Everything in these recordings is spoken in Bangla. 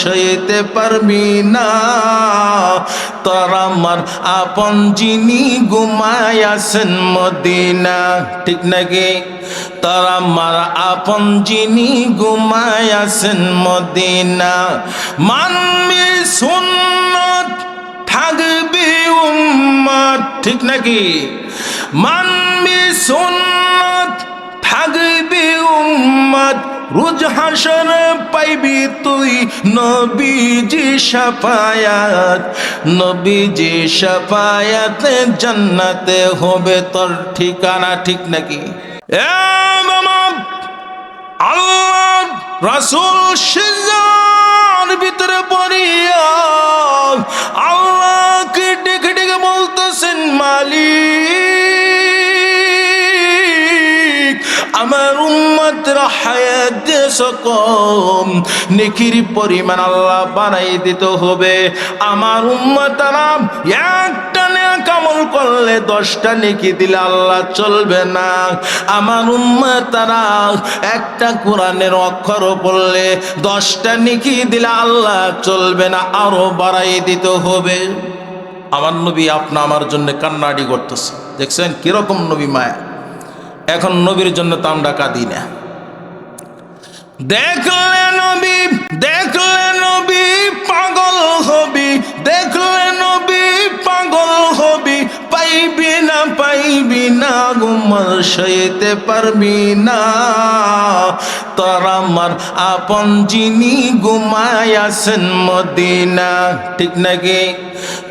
সইতে পারবি না। তোর আমার আপন যিনি ঘুমায়াছেন মদিনা। ঠিক নাকি তোর আমার আপন যিনি ঘুমায়াছেন মদিনা। মানবি সুন্নত, থাকবি উম্মত ঠিক নাকি মানবি সুন্নত, থাকবি উম্মত রোজ হাসর পাইবি তুই নবীজি সাফায়াত, নবীজি সাফায়াতে জান্নাতে হবে তোর ঠিকানা ঠিক নাকি? আল্লাহ রাসূল সিজার ভিতরে পড়িয়া আল্লাহকে ডেকে ডেকে বলতেছেন মালিক। দেশ কম নেকির পরিমাণ আল্লাহ বানাই দিতে হবে। আমার উম্মতারা একটা নেক আমল করলে দশটা নেকি দিলে আল্লাহ চলবে না। আমার উম্মতারা একটা কোরআনের অক্ষর পড়লে দশটা নেকি দিলে আল্লাহ চলবে না, আরও বাড়াই দিতে হবে। আমার নবী আপনা আমার জন্য কান্নাডি করতেছে। দেখছেন কীরকম নবী মায়া। এখন নবীর জন্য তো আমরা কাঁদি না। দেখলে নবী পাগল হবি। দেখলে পাগল হবি। পাইবি না পাইবি না গুমর সইতে পারবি না। তোর আমার আপন যিনি ঘুমায়াছেন মদিনা। ঠিক নাকি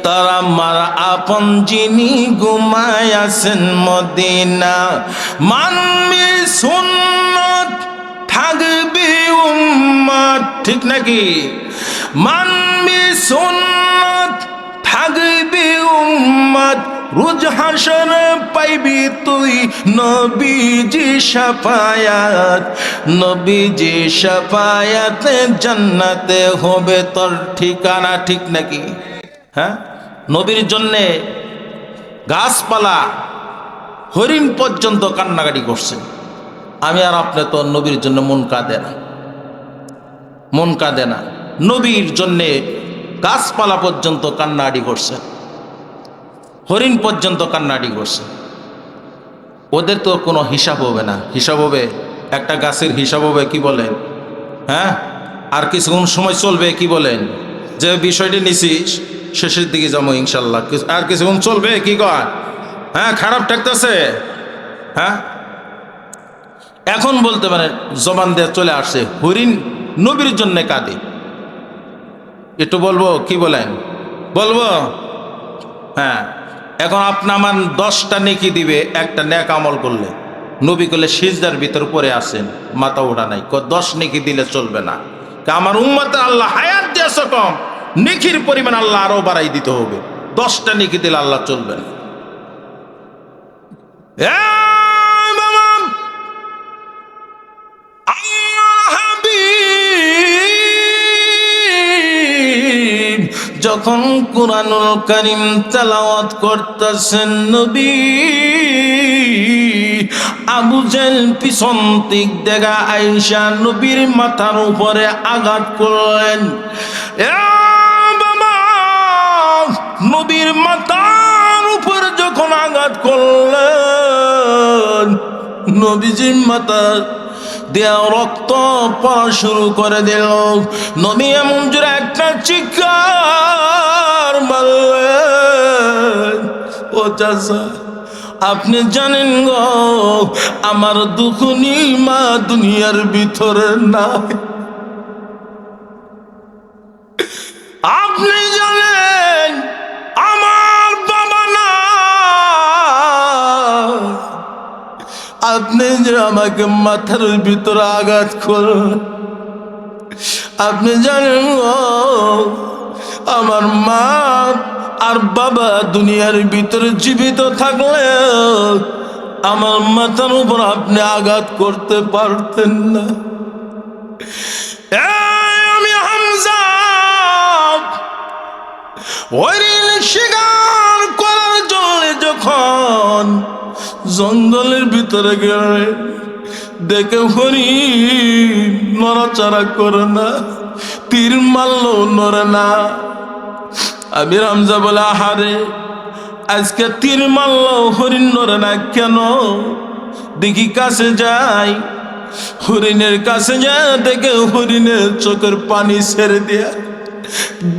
তোর আমার আপন যিনি ঘুমায়াছেন মদিনা। মানবি সুন্নত থাকবি উম্মত ঠিক নাকি? মানবি সুন্নত, থাকবি উম্মত রোজ হাসর পাইবি তুই নবীজি সাফায়াত, নবীজি সাফায়াতে জান্নাতে হবে তোর ঠিকানা, ঠিক নাকি? হ্যাঁ? নবীর জন্যে গাছপালা হরিণ পর্যন্ত কান্নাকাটি করছে। আমি আর আপনি তো নবীর জন্য মন কাঁদে না। মন কাঁদে না। নবীর জন্যে গাছপালা পর্যন্ত কান্নাডি করছে হরিণ পর্যন্ত কান্নাডি করছে ওদের তো কোনো হিসাব হবে না। হিসাব হবে, একটা গাছের হিসাব হবে কি বলেন? হ্যাঁ? আর কিছুক্ষণ সময় চলবে কি বলেন? যে বিষয়টি নিছিস, শেষের দিকে যাব ইনশাল্লাহ। আর কিছুক্ষণ চলবে কি কর? হ্যাঁ খারাপ ঠেকতেছে। হ্যাঁ? এখন বলতে পারেন, জবান দিয়ে চলে আসছে। হরিণ নবীর জন্য কাঁদে। একটু বলব, কি বলেন? বলব? হ্যাঁ এখন আপনি আমার দশটা নেকি দিবে, একটা নেক আমল করলে। নবী করলে সিজদার ভিতর পরে আসেন মাথা ওঠা নাই। দশ নেকি দিলে চলবে না। আমার উম্মতের আল্লাহ হায়াত দিয়েছে কম, নেকির পরিমাণ আল্লাহ আরও বাড়াই দিতে হবে। দশটা নেকি দিলে আল্লাহ চলবে না। যখন কোরআনুল করিম তেলাওয়াত করতেছেন নবী, আবু জেল পিছন দিক দেখা আইসা নবীর মাথার উপরে আঘাত করলেন। নবীর মাথার উপর যখন আঘাত করলেন, নবীজির মাথা দেয়া রক্ত পড়া শুরু করে দিল। নবী এমন জোরে একটা চিকার মারলেন। ও চাষা আপনি জানেন গো, আমার দুখুনি মা দুনিয়ার ভিতরে নাই। আপনি যে আমাকে মাথার ভিতরে আঘাত করুন আপনি জানেন আমার মা আর বাবা দুনিয়ার ভিতরে জীবিত থাকলে আমার মাথার উপর আপনি আঘাত করতে পারতেন না। আমি শিকার করার জন্য যখন জঙ্গলের ভিতরে গেলে দেখে হরিণ নড়াচড়া করে না, তীর মারলো নরে না। আমি রামজা বলে, আহারে, আজকে তীর মারলো, হরিণ নরে না কেন? দেখি কাছে যাই, হরিণের কাছে যা, দেখে হরিণের চোখের পানি ছেড়ে দিয়া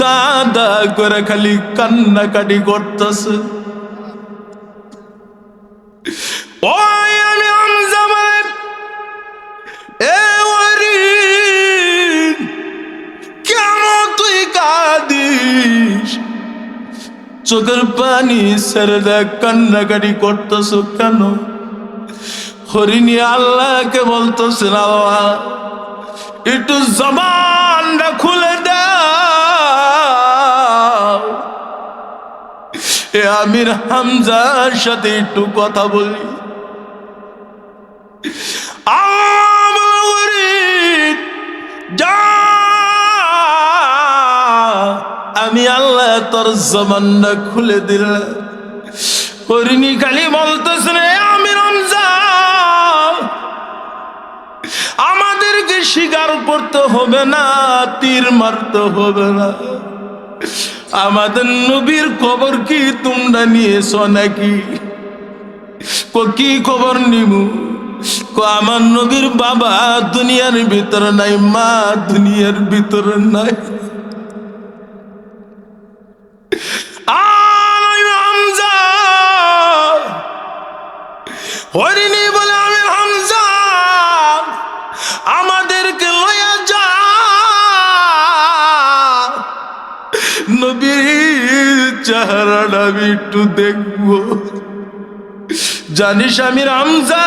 দা দা করে খালি কান্নাকাটি করতেছে। চোখের পানি ছেড়ে দেখ কান্নাকাটি করতেছ কেন? হরিণী আল্লাহকে বলতেছেন আল্লাহ একটু জবানটা খুলে দাও এ আমির হামজার সাথে একটু কথা বলি। আমি আল্লাহ তোর জবানটা খুলে দিলাম। করিনি খালি বলতেছে রে আমি আমাদেরকে স্বীকার করতে হবে না, তীর মারতে হবে না। আমাদের নবীর খবর কি তোমরা নিয়েছ নাকি? কো খবর কো আমার নবীর বাবা দুনিয়ার ভিতরে নাই, মা দুনিয়ার ভিতরে নাই। হরিণী বলে আমি হামজা। আমাদেরকে লয়া নবীর চেহারাটা আমি একটু দেখব। জানিস আমি রামজা?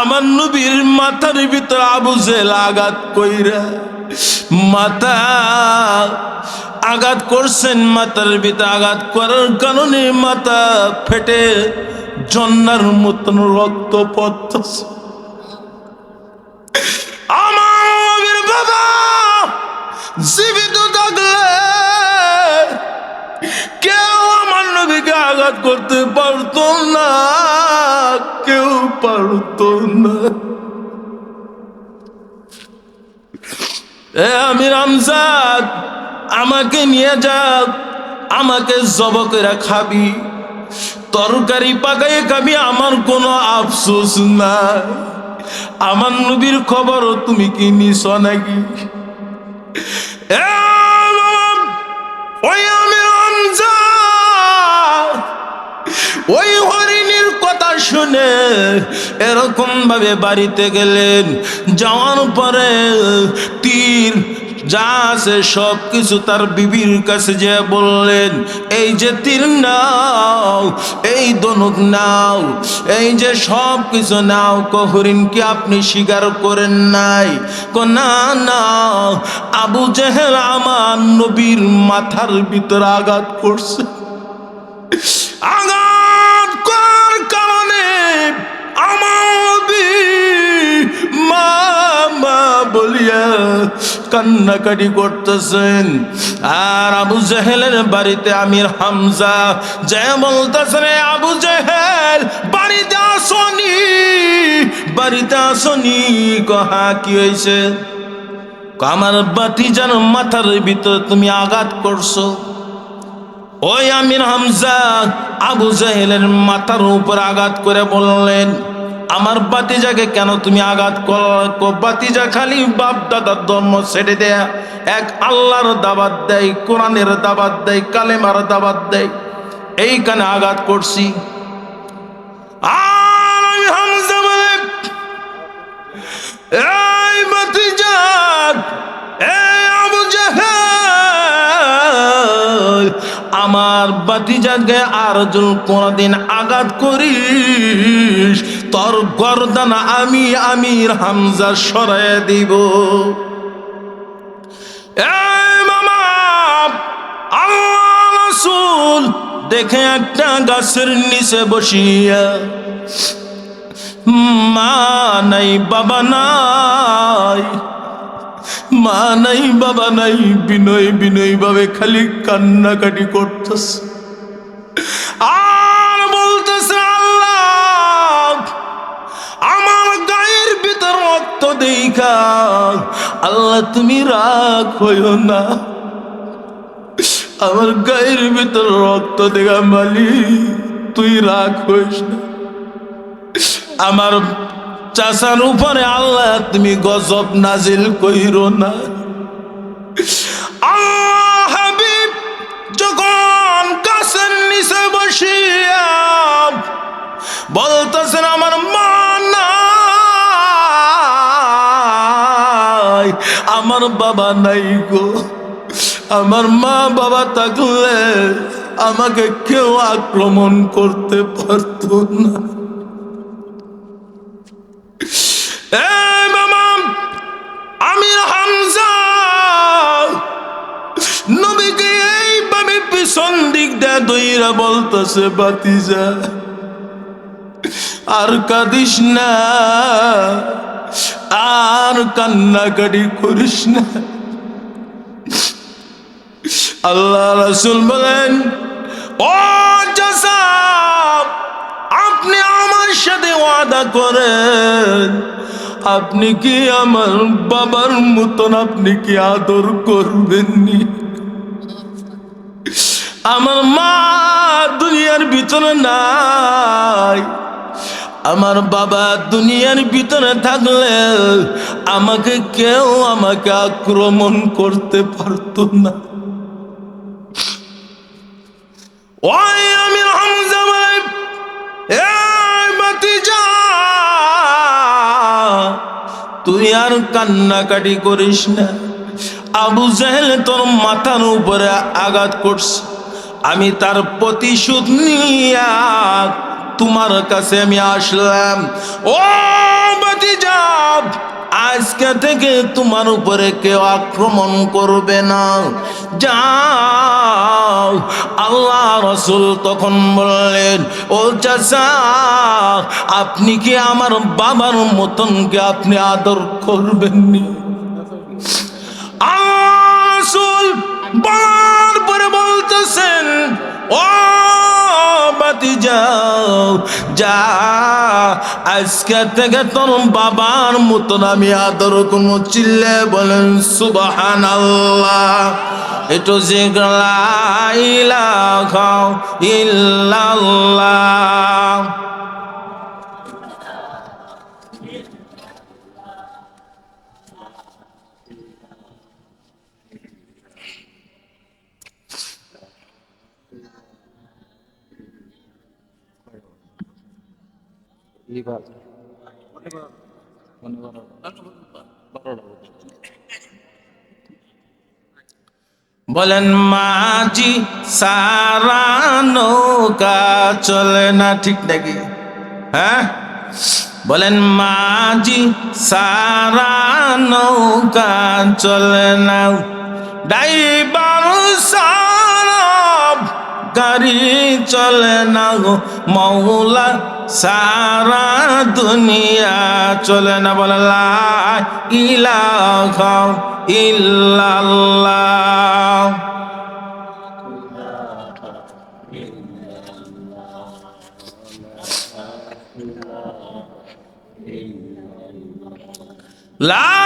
আমার নবীর মাথার ভিতর আবু জেল আঘাত কইরা মাথা আঘাত করছেন, মাথার ভিতরে আঘাত করার কারণে মাথা ফেটে জন্নার মতন রক্ত পড়তেছে। আমার বাবা জীবিত আঘাত করতে পারতো না, কেউ পারতো না। আমি রামজাদ আমাকে নিয়ে যা, আমাকে জব করে খাবি। তরকারি পাকাই খাবি, আমার কোনো আফসোস না আমার নবীর খবরও তুমি কি নিছ নাকি? ওই ওই হরিণীর কথা শুনে এরকম ভাবে বাড়িতে গেলেন। যাওয়ার পরে তীর যা আছে সব কিছু তার বিবির কাছে যে বললেন, এই যে তীর নাও, এই দনুক নাও, এই যে সব কিছু নাও, কি আপনি স্বীকার করেন নাই। না না, আবু জেহেল আমার নবীর মাথার ভিতর আঘাত করছে। আঘাত বলিয়া কান্নাকাটি করতেছেন। আর আবু জেহেলের বাড়িতে আমির হামজা যে বলতেছেন, "এ আবু জেহেল, বাড়িতে আসনি বাড়িতে আসনি, কহা, কি হয়েছে আমার বাতিজার মাথার ভিতর তুমি আঘাত করছ। ওই আমির হামজা আবু জাহেলের মাথার উপর আঘাত করে বললেন আমার বাতিজাকে কেন তুমি আঘাত করো? বাতিজা খালি বাপ দাদার ধর্ম ছেড়ে দেয়া। এক আল্লাহর দাবাত দেয়, কোরআনের দাবাত দেয়, কালেমার দাবাত দেয়। এইখানে আঘাত করছি। এই আমার বাতিজাকে আর কোনদিন আঘাত করিস। তোর গরদান আমি, আমির হামজা সরাই দিব। দেখে একটা গাছের নিচে বসিয়া, মা নাই, বাবা নাই। মা নাই, বাবা নাই, বিনয় বিনয় ভাবে খালি কান্নাকাটি করতেছে। আর বলতেছে, আল্লাহ, আমার গায়ের ভিতর রক্ত দেখা আল্লাহ তুমি রাগ হইও না। আমার গায়ের ভিতর রক্ত দেখা মালি তুই রাগ হইস না। আমার চাষার উপরে আল্লাহ, তুমি গজব নাজিল কইরো না। আল্লাহ হাবিব, যখন নিচে বসিয়া বলতেছেন, আমার মা আমার বাবা নাই গো। আমার মা বাবা থাকলে আমাকে কেউ আক্রমণ করতে পারতো না। বলতেছে বাতিজা আর কাঁদিস না আর কান্নাকাটি করিস না। আল্লাহ রাসুল বলেন ও জাসাব আপনি আমার সাথে ওয়াদা করেন। আপনি কি আমার বাবার মতন? আপনি কি আদর করবেননি? আমার মা দুনিয়ার ভিতরে নাই। আমার বাবা দুনিয়ার ভিতরে থাকলে আমাকে কেউ আমাকে আক্রমণ করতে পারতো না। ওই আমি তুই আর কান্নাকাটি করিস না। আবু জাহেল তোর মাথার উপরে আঘাত করছে। আমি তার প্রতিশোধ নিয়া তোমার কাছে আমি আসলাম। ও ভাতিজা আজকে থেকে তোমার উপরে কেউ আক্রমণ করবে না। যাও, আল্লাহ রসুল তখন বললেন, ও চাচা, আপনি কি আমার বাবার মতন কি আপনি আদর করবেননি? বলার পরে বলতেছেন, ও বাতি যাও যা, আজকে থেকে তোর বাবার মতন আমি আদর কোনো চিল্লে বলেন সুবাহান আল্লাহ একটু জিগলা খাও ইল্লাল্লাহ। বলেন মাঝি, সারা নৌকা চলে না ঠিক নাকি? হ্যাঁ? বলেন মাঝি, সারা নৌকা চলে না। ড্রাইভার সারাব গাড়ি চলে না গো মৌলা সারা দুনিয়া চলে না বলে লা ইল্লাল্লাহ। লা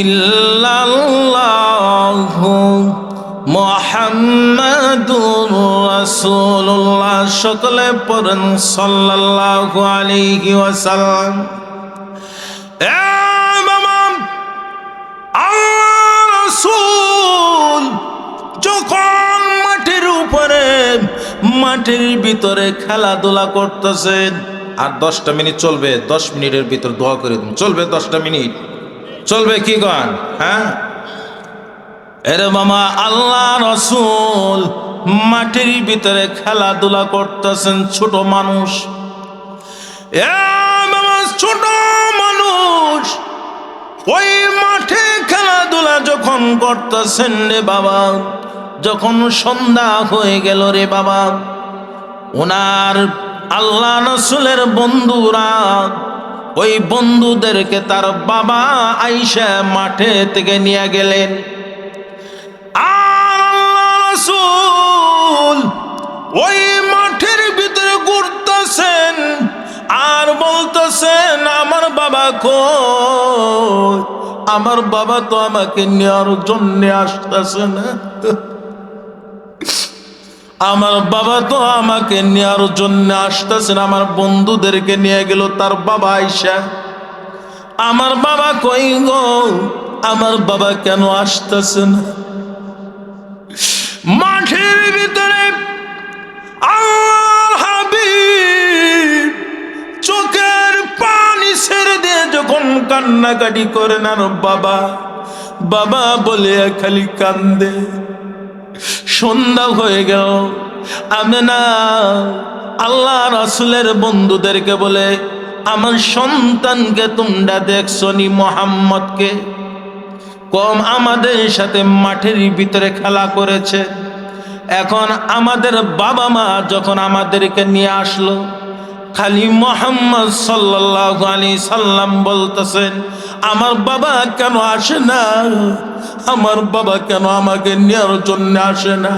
ইল্লাল্লাহু মুহাম্মাদুর রাসূলুল্লাহ। সকলে পড়েন সাল্লাল্লাহু আলাইহি ওয়াসাল্লাম। যখন মাটির উপরে, মাটির ভিতরে খেলাধুলা করতেছেন, আর দশটা মিনিট চলবে, দশ মিনিটের ভিতর দোয়া করে দিন, চলবে দশটা মিনিট। চলবে কি গান? হ্যাঁ? এরে মামা, আল্লাহ রসুল মাটির ভিতরে খেলাধুলা করতেছেন ছোট মানুষ। ছোট মানুষ, ওই মাঠে খেলাধুলা যখন করতেছেন রে বাবা, যখন সন্ধ্যা হয়ে গেল রে বাবা, ওনার আল্লাহ রসুলের বন্ধুরা ওই বন্ধুদেরকে তার বাবা আইসা মাঠে থেকে নিয়ে গেলেন। ওই মাঠের ভিতরে ঘুরতেছেন আর বলতেছেন, আমার বাবা কই? আমার বাবা তো আমাকে নেওয়ার জন্য আসতেছে না। আমার বাবা তো আমাকে নেওয়ার জন্য আসতেছে না আমার বন্ধুদেরকে নিয়ে গেল, তার বাবা আইসা। আমার বাবা কই গো? আমার বাবা কেন আসতেছে না মাঠের ভিতরে চোখের পানি ছেড়ে দিয়ে যখন কান্নাকাটি করেন, আর বাবা বাবা বলে খালি কান্দে। সন্ধ্যা হয়ে গেল। আমি না আল্লাহ রাসুলের বন্ধুদেরকে বলে, আমার সন্তানকে তোমরা দেখছ নি মোহাম্মদকে? কম আমাদের সাথে মাঠের ভিতরে খেলা করেছে। এখন আমাদের বাবা মা যখন আমাদেরকে নিয়ে আসলো খালি মোহাম্মদ সাল্লাহ আলী সাল্লাম বলতেছেন, আমার বাবা কেন আসে না? আমার বাবা কেন আমাকে নেওয়ার জন্য আসে না?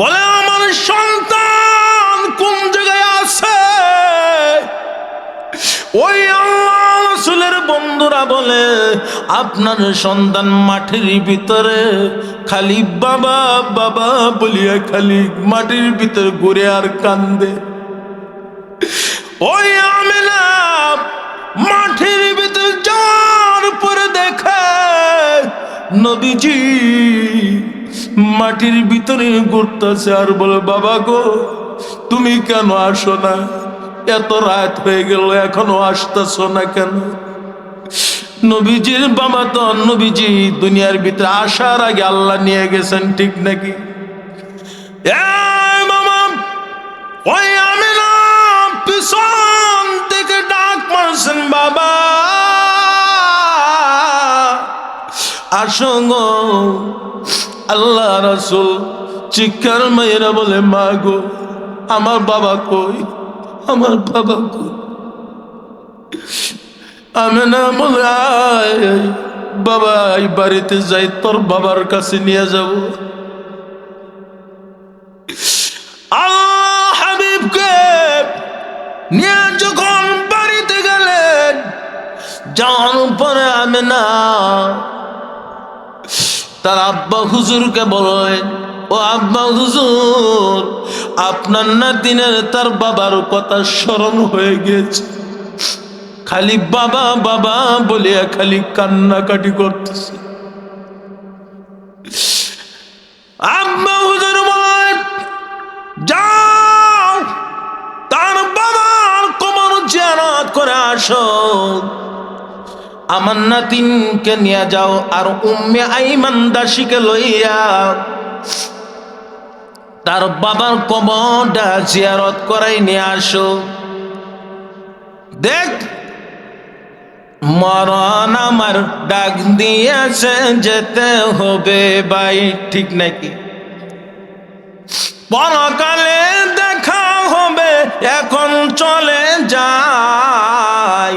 বলে, আমার সন্তান কোন ওই আল্লাহ বন্ধুরা বলে, আপনার সন্তান মাঠের ভিতরে, খালি বাবা বাবা বলিয়া খালি মাটির ভিতরে ঘুরে আর কান্দে। ওই আমি না মাঠের ভিতরে যাওয়ার পরে দেখে, নবীজি মাটির ভিতরে ঘুরতেছে আর বলে, বাবা গো, তুমি কেন আসো না? এত রাত হয়ে গেল, এখনও আসতেছ না কেন? নবীজির বাবা তো নবীজি দুনিয়ার ভিতরে আসার আগে আল্লাহ নিয়ে গেছেন, ঠিক নাকি? ওই আমি না থেকে ডাক মারছেন বাবা। আসো গো, আল্লাহ রসুল, চিৎকার মেয়েরা বলে, মা গো, আমার বাবা কই? আমার বাবা আমি না বাবা, এই বাড়িতে যাই, তোর বাবার কাছে নিয়ে যাব। হাবিবকে নিয়ে যখন বাড়িতে গেলেন, যাওয়ার পরে আমি না, তার আব্বা হুজুরকে বলেন ও আব্বা হুজুর, আপনার নাতিনের তার বাবার কথা স্মরণ হয়ে গেছে খালি বাবা বাবা বলিয়া খালি কান্নাকাটি করতেছে। আব্বা হুজুর যাও তার বাবার কোমর জিয়ারত করে আসো। আমার নাতিনকে নিয়ে যাও আর উম্মে আইমান দাসীকে লইয়া। তার বাবার কবরটা জিয়ারত করাই নিয়ে আসো। দেখ, মরণ আমার ডাক দিয়েছে, যেতে হবে ভাই, ঠিক নাকি? পরকালে দেখা হবে, এখন চলে যাই।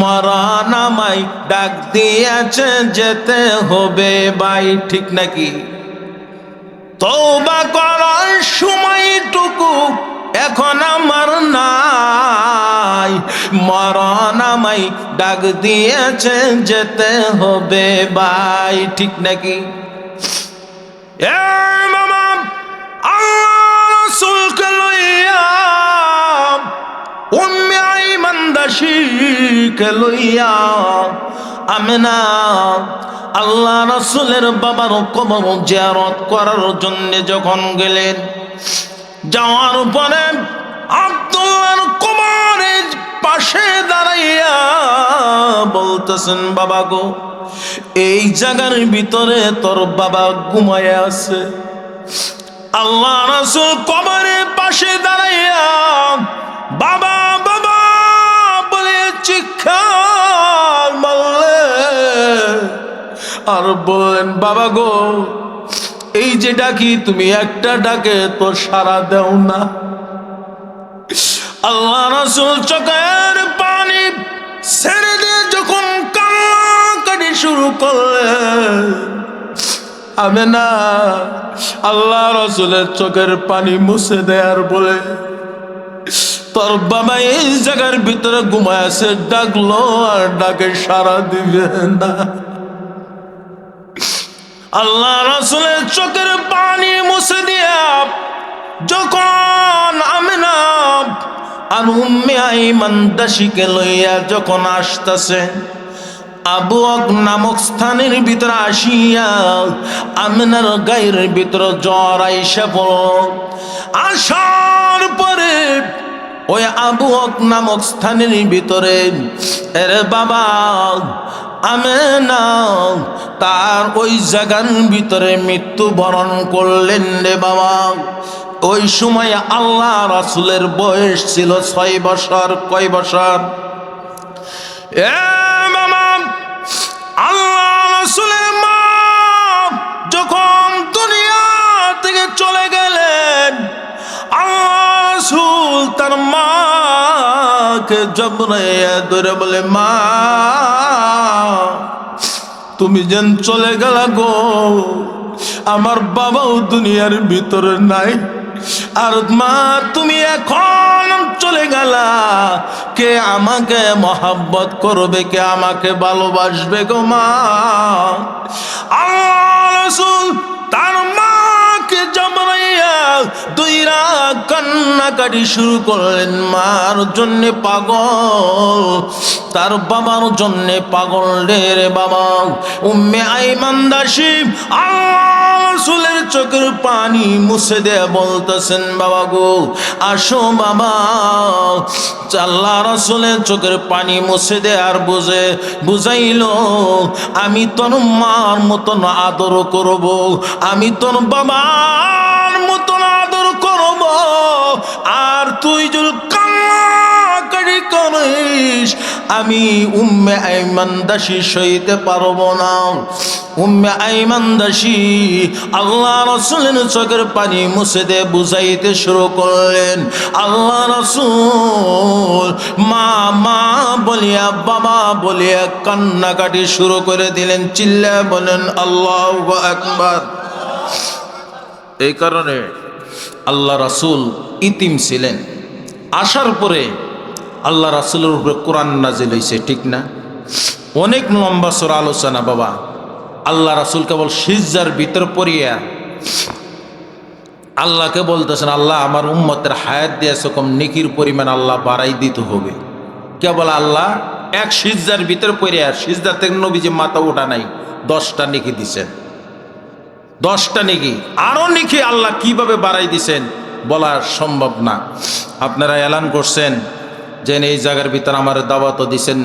মরণ আমায় ডাক দিয়েছে, যেতে হবে ভাই, ঠিক নাকি? তৌবা করার সময়টুকু এখন আমার নাই। মরণ আমায় ডাক দিয়েছে, যেতে হবে বাই ঠিক নাকি? মামা লইয়া, উম্মে আইমান আল্লাহ রাসূলের বাবার কবর জিয়ারত করার জন্য যখন গেলেন, যাওয়ার পরে আব্দুল্লাহর কবরের পাশে দাঁড়াইয়া বলতেছেন, বাবা গো, এই জায়গার ভিতরে তোর বাবা ঘুমায় আছে। আল্লাহ রাসূল কবরের পাশে দাঁড়াইয়া বাবা আর বললেন বাবা গো, এই যে ডাকি, তুমি একটা ডাকে তো সারা দেও না। আল্লাহ রাসূল চোখের পানি ছেড়ে দিয়ে যখন কান্নাকাটি শুরু করলেন আমি না আল্লাহ রসুলের চোখের পানি মুছে দেয়ার বলে, তোর বাবা এই জায়গার ভিতরে ঘুমায় আছে, ডাকলো আর ডাকে সারা দিবে না। আল্লাহ রাসুলের চোখের পানি মুছে দিয়া যখন আমি না আর উম্মে আইমান দাসীকে লইয়া যখন আসতেছে, আবু নামক স্থানের ভিতরে আসিয়া আমিনার গায়ের ভিতরে জ্বর আইসা পড়ল। আসার পরে ওই আবু নামক স্থানের ভিতরে, এর বাবা আমে না তার ওই জায়গার ভিতরে মৃত্যুবরণ করলেন রে বাবা। ওই সময় আল্লাহ রাসুলের বয়স ছিল ছয় বছর। কয় বছর? এ মামা আল্লাহ রাসুলের মা যখন দুনিয়া থেকে চলে গেলেন, আল্লাহ রাসুল তার মাকে জবরাইয়া ধরে বলে, মা, তুমি যেন চলে গেল গো। আমার বাবাও দুনিয়ার ভিতরে নাই। আর মা, তুমি এখন চলে গেলা। কে আমাকে মহাব্বত করবে, কে আমাকে ভালোবাসবে গো মা? আল্লাহ তার মাকে জমরাইয়া দুই রাত কান্নাকাটি শুরু করলেন মার জন্যে পাগল। তার বাবার জন্যে পাগল রে বাবা। উম্মে আইমান দাসী, আল্লাহ রসুলের চোখের পানি মুছে দেয়া বলতেছেন, বাবা গো, আসো বাবা। আল্লাহ রসুলের চোখের পানি মুছে দে আর বুঝে, বুঝাইল, আমি তোর মার মতন আদর করব, আমি তোর বাবার মতন আদর করব। আর তুই যদি করিস, আমি উম্মে আইমান দাসী সইতে পারব না। উম্মে আইমান দাসী আল্লাহ রসুলের চোখের পানি মুছে দে বুঝাইতে শুরু করলেন। আল্লাহ রসুল মা মা বলিয়া, বাবা বলিয়া কান্নাকাটি শুরু করে দিলেন। চিল্লা বলেন আল্লাহ একবার এই কারণে আল্লাহ রাসুল ইতিম ছিলেন। আসার পরে আল্লাহ রাসুলের উপরে কোরআন নাজিল হয়েছে ঠিক না? অনেক লম্বা সর আলোচনা, বাবা। আল্লাহ রাসুল কেবল সিজার ভিতর পড়িয়া আল্লাহকে বলতেছেন, আল্লাহ, আমার উম্মতের হায়াত দিয়ে কম নেকির পরিমাণ আল্লাহ বাড়াই দিতে হবে। কেবল আল্লাহ এক সিজার ভিতর পড়িয়া সিজদার থেকে নবী যে মাথা ওঠা নাই, দশটা নেকি দিছেন। দশটা নেকি আরও নেকি আল্লাহ কীভাবে বাড়াই দিছেন বলা সম্ভব না। আপনারা এলান করছেন যে এই জায়গার ভিতর আমার দাওয়াতও দিছেন।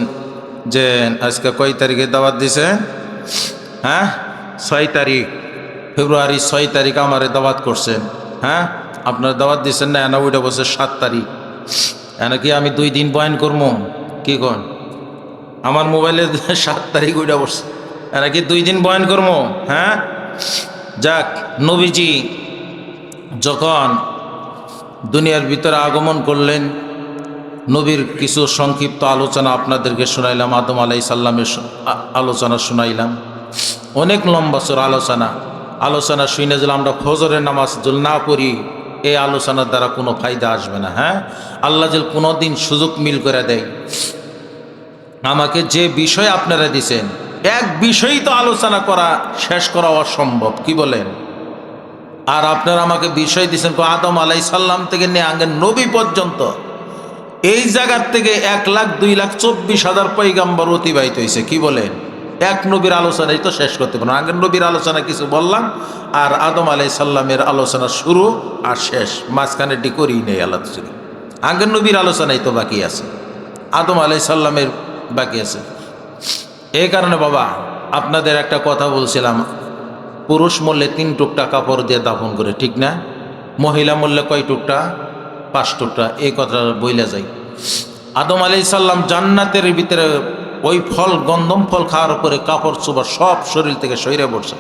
যে আজকে কয় তারিখে দাওয়াত দিছে? হ্যাঁ? ছয় তারিখ। ফেব্রুয়ারি ছয় তারিখ আমার দাওয়াত করছেন হ্যাঁ? আপনার দাওয়াত দিচ্ছেন না, এনা ওইটা বসে সাত তারিখ। এনা কি আমি দুই দিন বয়ান করব কি কন? আমার মোবাইলে সাত তারিখ ওইটা বসছে এনা কি দুই দিন বয়ান করব হ্যাঁ? যাক, নবীজি যখন দুনিয়ার ভিতরে আগমন করলেন নবীর কিছু সংক্ষিপ্ত আলোচনা আপনাদেরকে শোনাইলাম, আদম আলাই সাল্লামের আলোচনা শোনাইলাম। অনেক লম্বা সর আলোচনা। আলোচনা শুনে যদি আমরা ফজরের নামাজ যদি না করি এই আলোচনার দ্বারা কোনো ফায়দা আসবে না হ্যাঁ? আল্লাহ যে কোনো দিন সুযোগ মিল করে দেয়, আমাকে যে বিষয় আপনারা দিছেন, এক বিষয়ই তো আলোচনা করা, শেষ করা অসম্ভব, কি বলেন? আর আপনারা আমাকে বিষয় দিচ্ছেন আদম আলাই সাল্লাম থেকে নিয়ে আগে নবী পর্যন্ত। এই জায়গার থেকে এক লাখ, দুই লাখ, চব্বিশ হাজার পৈগাম্বর অতিবাহিত হয়েছে। কি বলেন? এক নবীর আলোচনাই তো শেষ করতে পারব না। আগের নবীর আলোচনা কিছু বললাম, আর আদম আলাই সাল্লামের আলোচনা শুরু আর শেষ। মাঝখানে ডি করেই নেই আলোচনা আগের নবীর আলোচনাই তো বাকি আছে। আদম আলাই সাল্লামের বাকি আছে। এই কারণে বাবা, আপনাদের একটা কথা বলছিলাম। পুরুষ মূল্যে তিন টুকটা কাপড় দিয়ে দাফন করে, ঠিক না? মহিলা মূল্যে কয় টুকটা? পাঁচ টুকটা এই কথা বইলা যায়। আদম আলি সাল্লাম জান্নাতের ভিতরে ওই ফল, গন্ধম ফল খাওয়ার পরে কাপড় চোপড় সব শরীর থেকে সইরে পড়ছে।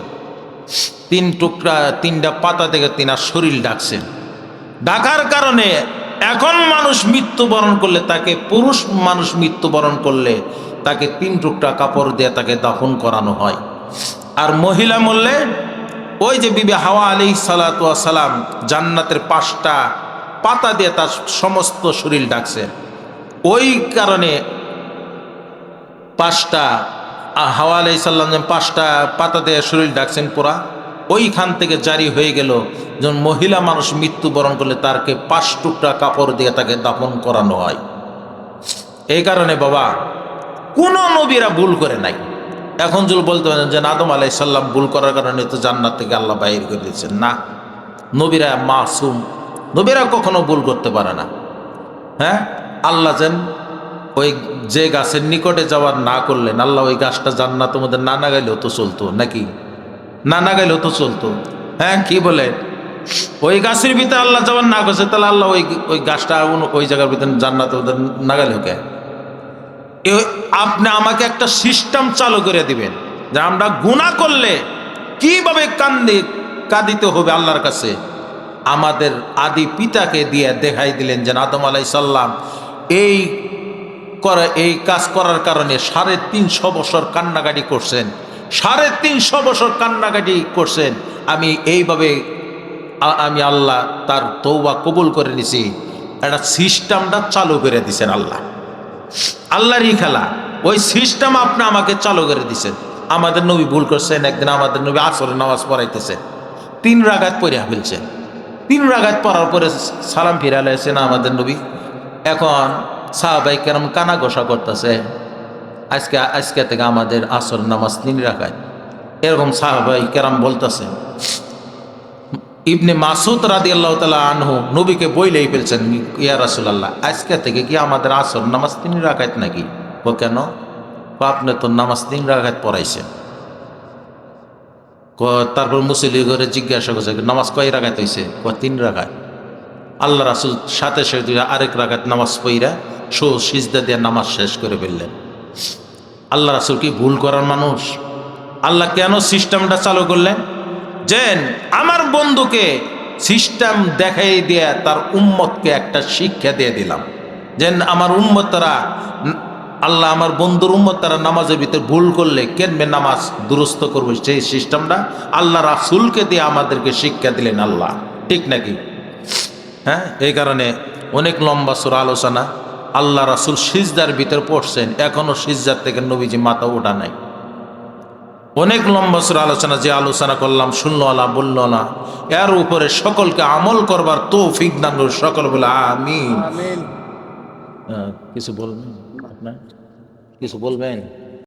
তিন টুকরা, তিনটা পাতা থেকে তিনার শরীর ডাকছেন ডাকার কারণে এখন মানুষ মৃত্যুবরণ করলে, তাকে পুরুষ মানুষ মৃত্যুবরণ করলে, তাকে তিন টুকরা কাপড় দিয়ে তাকে দাফন করানো হয়। আর মহিলা মরলে ওই যে বিবি হাওয়া আলী সালাম জান্নাতের পাঁচটা পাতা দিয়ে তার সমস্ত শরীর ডাকছে। ওই কারণে পাঁচটা হাওয়া আলাই সাল্লাম যেমন পাঁচটা পাতা দিয়ে শরীর ডাকছেন পুরা। ওইখান থেকে জারি হয়ে গেল যখন মহিলা মানুষ মৃত্যুবরণ করলে তারকে পাঁচ টুকরা কাপড় দিয়ে তাকে দাপন করানো হয়। এই কারণে বাবা, কোন নবীরা ভুল করে নাই। এখন যদি বলতে পারেন যে আদম আলাই সাল্লাম ভুল করার কারণে তো জান্নাত থেকে আল্লাহ বাইর করে দিয়েছেন। না, নবীরা মাসুম নবীরা কখনো ভুল করতে পারে না। হ্যাঁ? আল্লাহ যেন ওই যে গাছের নিকটে যাওয়ার না করলেন, আল্লাহ ওই গাছটা জান্নাত তোমাদের না নাগাইলেও তো চলতো নাকি? না নাগাইলেও তো চলতো। হ্যাঁ কি বলে? ওই গাছের ভিতরে আল্লাহ যাওয়ার না করছে, তাহলে আল্লাহ ওই ওই গাছটা ওই জায়গার ভিতরে জান্নাত ওদের নাগাইলেও কে? আপনি আমাকে একটা সিস্টেম চালু করে দিবেন, যে আমরা গুণা করলে কীভাবে কান্দি, কাঁদিতে হবে আল্লাহর কাছে? আমাদের আদি পিতাকে দিয়ে দেখাই দিলেন যে আদম আলাই সাল্লাম এই করা, এই কাজ করার কারণে সাড়ে তিনশো বছর কান্নাকাটি করছেন। সাড়ে তিনশো বছর কান্নাকাটি করছেন। আমি এইভাবে আমি আল্লাহ তার তৌবা কবুল করে নিছি। একটা সিস্টেমটা চালু করে দিছেন আল্লাহ। আল্লাহরই খেলা। ওই সিস্টেম আপনি আমাকে চালু করে দিছেন। আমাদের নবী ভুল করছেন, একদিন আমাদের নবী আসরে নামাজ পড়াইতেছেন। তিন রাগাত পড়িয়া ফেলছেন। তিন রাগাত পড়ার পরে সালাম ফিরা লাইছেন আমাদের নবী। এখন সাহাবাই কেরম কানা ঘোষা করতেছে, আজকে আজকে থেকে আমাদের আসর নামাজ তিন রাখায় এরকম সাহাবাই কেরাম বলতেছে, ইবনে মাসুদ রাদি আল্লাহ তালা আনহু নবীকে বইলেই ফেলছেন, ইয়া রাসুলাল্লাহ, আজকে থেকে কি আমাদের আসর নামাজ তিন রাখাত নাকি? ও কেন? আপনি তো নামাজ তিন রাখাত পড়াইছেন তারপর মুসলি করে জিজ্ঞাসা করছে, নামাজ কয় রাখাত হয়েছে ক তিন রাখাত আল্লাহ রাসুল সাথে সাথে আরেক রাখাত নামাজ পইরা সো সিজদা দিয়ে নামাজ শেষ করে ফেললেন। আল্লাহ রাসুল কি ভুল করার মানুষ? আল্লাহ কেন সিস্টেমটা চালু করলেন? যেন আমার বন্ধুকে সিস্টেম দেখাই দিয়ে তার উম্মতকে একটা শিক্ষা দিয়ে দিলাম। যেন আমার উম্মত তারা আল্লাহ আমার বন্ধুর উম্মত তারা নামাজের ভিতরে ভুল করলে কেনবে নামাজ দুরস্ত করবে? সেই সিস্টেমটা আল্লাহ রাসুলকে দিয়ে আমাদেরকে শিক্ষা দিলেন আল্লাহ। ঠিক নাকি? হ্যাঁ এই কারণে অনেক লম্বা সুর আলোচনা আল্লাহ রাসুল সিজদার ভিতরে পড়ছেন এখনও সিজদার থেকে নবীজি মাথা ওঠা নাই। অনেক লম্বা সুর আলোচনা যে আলোচনা করলাম শুনলো না বলল না এর উপরে সকলকে আমল করবার তৌফিক দান। সকল বলে আমিন। আমিন। কিছু বলবেন? আপনার কিছু বলবেন